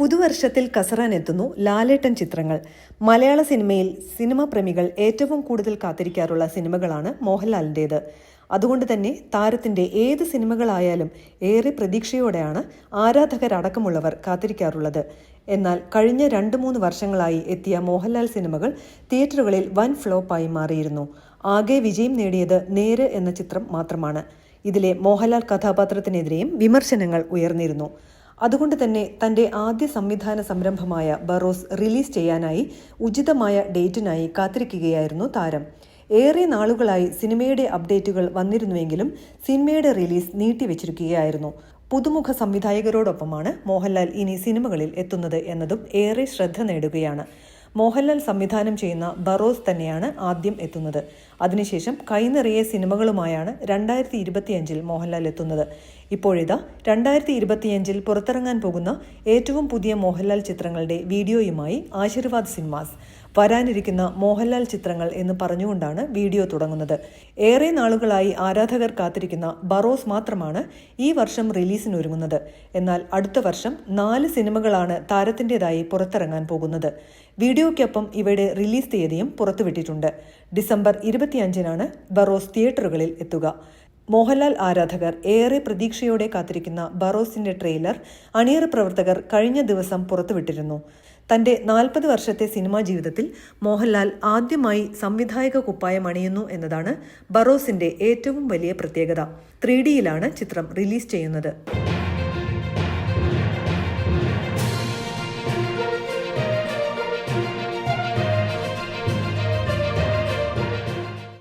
പുതുവർഷത്തിൽ കസറാൻ എത്തുന്നു ലാലേട്ടൻ ചിത്രങ്ങൾ. മലയാള സിനിമയിൽ സിനിമാ പ്രേമികൾ ഏറ്റവും കൂടുതൽ കാത്തിരിക്കാറുള്ള സിനിമകളാണ് മോഹൻലാലിന്റേത്. അതുകൊണ്ട് തന്നെ താരത്തിന്റെ ഏത് സിനിമകളായാലും ഏറെ പ്രതീക്ഷയോടെയാണ് ആരാധകരടക്കമുള്ളവർ കാത്തിരിക്കാറുള്ളത്. എന്നാൽ കഴിഞ്ഞ രണ്ട് മൂന്ന് വർഷങ്ങളായി എത്തിയ മോഹൻലാൽ സിനിമകൾ തിയേറ്ററുകളിൽ വൻ ഫ്ലോപ്പായി മാറിയിരുന്നു. ആകെ വിജയം നേടിയത് നേര് എന്ന ചിത്രം മാത്രമാണ്. ഇതിലെ മോഹൻലാൽ കഥാപാത്രത്തിനെതിരെയും വിമർശനങ്ങൾ ഉയർന്നിരുന്നു. അതുകൊണ്ട് തന്നെ തന്റെ ആദ്യ സംവിധാന സംരംഭമായ ബറോസ് റിലീസ് ചെയ്യാനായി ഉചിതമായ ഡേറ്റിനായി കാത്തിരിക്കുകയായിരുന്നു താരം. ഏറെ നാളുകളായി സിനിമയുടെ അപ്ഡേറ്റുകൾ വന്നിരുന്നുവെങ്കിലും സിനിമയുടെ റിലീസ് നീട്ടിവെച്ചിരിക്കുകയായിരുന്നു. പുതുമുഖ സംവിധായകരോടൊപ്പമാണ് മോഹൻലാൽ ഇനി സിനിമകളിൽ എത്തുന്നത് എന്നതും ഏറെ ശ്രദ്ധ നേടുകയാണ്. മോഹൻലാൽ സംവിധാനം ചെയ്യുന്ന ബറോസ് തന്നെയാണ് ആദ്യം എത്തുന്നത്. അതിനുശേഷം കൈനിറയെ സിനിമകളുമായാണ് രണ്ടായിരത്തി ഇരുപത്തിയഞ്ചിൽ മോഹൻലാൽ എത്തുന്നത്. ഇപ്പോഴിതാ രണ്ടായിരത്തി ഇരുപത്തിയഞ്ചിൽ പുറത്തിറങ്ങാൻ പോകുന്ന ഏറ്റവും പുതിയ മോഹൻലാൽ ചിത്രങ്ങളുടെ വീഡിയോയുമായി ആശീർവാദ് സിനിമാസ്. വരാനിരിക്കുന്ന മോഹൻലാൽ ചിത്രങ്ങൾ എന്ന് പറഞ്ഞുകൊണ്ടാണ് വീഡിയോ തുടങ്ങുന്നത്. ഏറെ നാളുകളായി ആരാധകർ കാത്തിരിക്കുന്ന ബറോസ് മാത്രമാണ് ഈ വർഷം റിലീസിനൊരുങ്ങുന്നത്. എന്നാൽ അടുത്ത വർഷം നാല് സിനിമകളാണ് താരത്തിന്റെതായി പുറത്തിറങ്ങാൻ പോകുന്നത്. വീഡിയോയ്ക്കൊപ്പം ഇവയുടെ റിലീസ് തീയതിയും പുറത്തുവിട്ടിട്ടുണ്ട്. ഡിസംബർ ഇരുപത്തിയഞ്ചിനാണ് ബറോസ് തിയേറ്ററുകളിൽ എത്തുക. മോഹൻലാൽ ആരാധകർ ഏറെ പ്രതീക്ഷയോടെ കാത്തിരിക്കുന്ന ബറോസിന്റെ ട്രെയിലർ അണിയറ പ്രവർത്തകർ കഴിഞ്ഞ ദിവസം പുറത്തുവിട്ടിരുന്നു. തന്റെ നാൽപ്പത് വർഷത്തെ സിനിമാ ജീവിതത്തിൽ മോഹൻലാൽ ആദ്യമായി സംവിധായക കുപ്പായം അണിയുന്നു എന്നതാണ് ബറോസിന്റെ ഏറ്റവും വലിയ പ്രത്യേകത. ത്രീ ഡിയിലാണ് ചിത്രം റിലീസ് ചെയ്യുന്നത്.